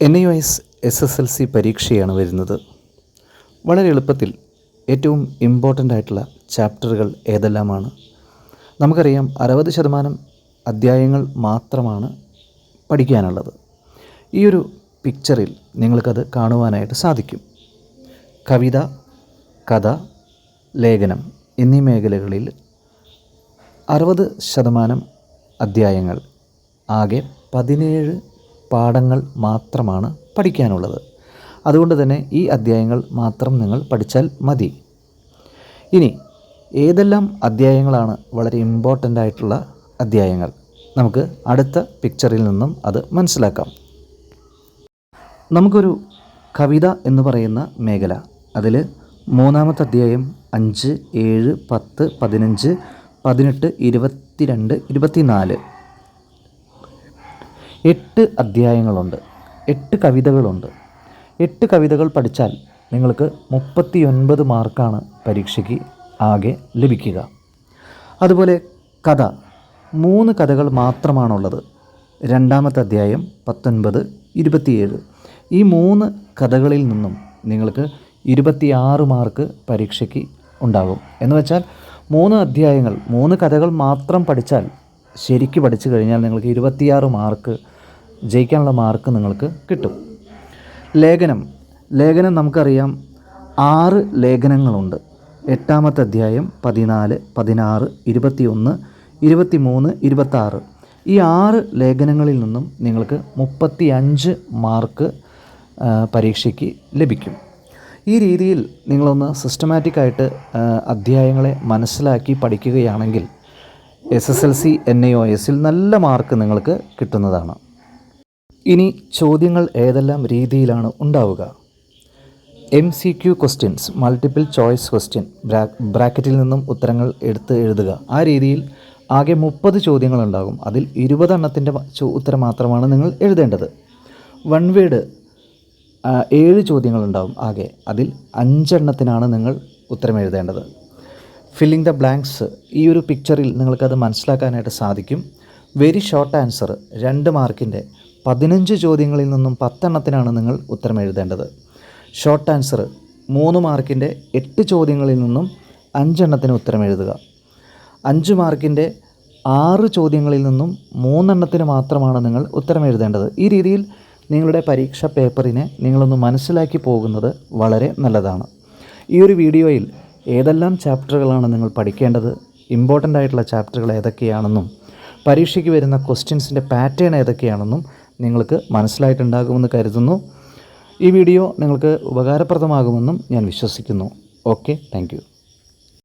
N I S S S L C പരീക്ഷയാണ് വരുന്നത്. വളരെ എളുപ്പത്തിൽ ഏറ്റവും ഇമ്പോർട്ടന്റ് ആയിട്ടുള്ള ചാപ്റ്ററുകൾ ഏതെല്ലാമാണ്? നമുക്കറിയാം അറുപത് ശതമാനം അധ്യായങ്ങൾ മാത്രമാണ് പഠിക്കാനുള്ളത്. ഈ ഒരു പിക്ചറിൽ നിങ്ങൾക്കത് കാണുവാനായിട്ട് സാധിക്കും. കവിത കഥ ലേഖനം എന്നീ മേഖലകളിൽ അറുപത് ശതമാനം അധ്യായങ്ങൾ ആകെ പതിനേഴ് പാഠങ്ങൾ മാത്രമാണ് പഠിക്കാനുള്ളത്. അതുകൊണ്ട് തന്നെ ഈ അധ്യായങ്ങൾ മാത്രം നിങ്ങൾ പഠിച്ചാൽ മതി. ഇനി ഏതെല്ലാം അധ്യായങ്ങളാണ് വളരെ ഇമ്പോർട്ടന്റ് ആയിട്ടുള്ള അധ്യായങ്ങൾ? നമുക്ക് അടുത്ത പിക്ചറിൽ നിന്നും അത് മനസ്സിലാക്കാം. നമുക്കൊരു കവിത എന്ന് പറയുന്ന മേഖല. അതിൽ മൂന്നാമത്തെ അധ്യായം അഞ്ച് ഏഴ് പത്ത് പതിനഞ്ച് പതിനെട്ട് ഇരുപത്തിരണ്ട് ഇരുപത്തിനാല്. എട്ട് അധ്യായങ്ങളുണ്ട്. എട്ട് കവിതകളുണ്ട്. എട്ട് കവിതകൾ പഠിച്ചാൽ നിങ്ങൾക്ക് മുപ്പത്തിയൊൻപത് മാർക്കാണ് പരീക്ഷയ്ക്ക് ആകെ ലഭിക്കുക. അതുപോലെ കഥ. മൂന്ന് കഥകൾ മാത്രമാണുള്ളത്. രണ്ടാമത്തെ അധ്യായം പത്തൊൻപത് ഇരുപത്തിയേഴ്. ഈ മൂന്ന് കഥകളിൽ നിന്നും നിങ്ങൾക്ക് ഇരുപത്തിയാറ് മാർക്ക് പരീക്ഷയ്ക്ക് ഉണ്ടാകും. എന്ന് വെച്ചാൽ മൂന്ന് അധ്യായങ്ങൾ മൂന്ന് കഥകൾ മാത്രം പഠിച്ചാൽ ശരിക്ക് പഠിച്ചു കഴിഞ്ഞാൽ നിങ്ങൾക്ക് ഇരുപത്തിയാറ് മാർക്ക് ജയിക്കാനുള്ള മാർക്ക് നിങ്ങൾക്ക് കിട്ടും. ലേഖനം. ലേഖനം നമുക്കറിയാം ആറ് ലേഖനങ്ങളുണ്ട്. എട്ടാമത്തെ അധ്യായം പതിനാല് പതിനാറ് ഇരുപത്തിയൊന്ന് ഇരുപത്തിമൂന്ന് ഇരുപത്താറ്. ഈ ആറ് ലേഖനങ്ങളിൽ നിന്നും നിങ്ങൾക്ക് മുപ്പത്തി അഞ്ച് മാർക്ക് പരീക്ഷയ്ക്ക് ലഭിക്കും. ഈ രീതിയിൽ നിങ്ങളൊന്ന് സിസ്റ്റമാറ്റിക്കായിട്ട് അധ്യായങ്ങളെ മനസ്സിലാക്കി പഠിക്കുകയാണെങ്കിൽ S S L C N I O എസിൽ നല്ല മാർക്ക് നിങ്ങൾക്ക് കിട്ടുന്നതാണ്. ഇനി ചോദ്യങ്ങൾ ഏതെല്ലാം രീതിയിലാണ് ഉണ്ടാവുക? M C Q questions multiple choice question ബ്രാക്കറ്റിൽ നിന്നും ഉത്തരങ്ങൾ എടുത്ത് എഴുതുക. ആ രീതിയിൽ ആകെ മുപ്പത് ചോദ്യങ്ങളുണ്ടാകും. അതിൽ ഇരുപതെണ്ണത്തിന്റെ ഉത്തരം മാത്രമാണ് നിങ്ങൾ എഴുതേണ്ടത്. വൺ വേഡ് ഏഴ് ചോദ്യങ്ങളുണ്ടാകും ആകെ. അതിൽ അഞ്ചെണ്ണത്തിനാണ് നിങ്ങൾ ഉത്തരം എഴുതേണ്ടത്. ഫില്ലിംഗ് ദ ബ്ലാങ്ക്സ് ഈ ഒരു പിക്ചറിൽ നിങ്ങൾക്കത് മനസ്സിലാക്കാനായിട്ട് സാധിക്കും. വെരി ഷോർട്ട് ആൻസർ രണ്ട് മാർക്കിന്റെ പതിനഞ്ച് ചോദ്യങ്ങളിൽ നിന്നും പത്തെണ്ണത്തിനാണ് നിങ്ങൾ ഉത്തരം എഴുതേണ്ടത്. ഷോർട്ട് ആൻസർ മൂന്ന് മാർക്കിന്റെ എട്ട് ചോദ്യങ്ങളിൽ നിന്നും അഞ്ചെണ്ണത്തിന് ഉത്തരം എഴുതുക. അഞ്ച് മാർക്കിന്റെ ആറ് ചോദ്യങ്ങളിൽ നിന്നും മൂന്നെണ്ണത്തിന് മാത്രമാണ് നിങ്ങൾ ഉത്തരം എഴുതേണ്ടത്. ഈ രീതിയിൽ നിങ്ങളുടെ പരീക്ഷ പേപ്പറിനെ നിങ്ങളൊന്ന് മനസ്സിലാക്കി പോകുന്നത് വളരെ നല്ലതാണ്. ഈ ഒരു വീഡിയോയിൽ ഏതെല്ലാം ചാപ്റ്ററുകളാണ് നിങ്ങൾ പഠിക്കേണ്ടത് ഇമ്പോർട്ടന്റ് ആയിട്ടുള്ള ചാപ്റ്ററുകൾ ഏതൊക്കെയാണെന്നും പരീക്ഷയ്ക്ക് വരുന്ന ക്വസ്റ്റ്യൻസിന്റെ പാറ്റേൺ ഏതൊക്കെയാണെന്നും നിങ്ങൾക്ക് മനസ്സിലായിട്ടുണ്ടാകുമെന്ന് കരുതുന്നു. ഈ വീഡിയോ നിങ്ങൾക്ക് ഉപകാരപ്രദമാകുമെന്നും ഞാൻ വിശ്വസിക്കുന്നു. Okay thank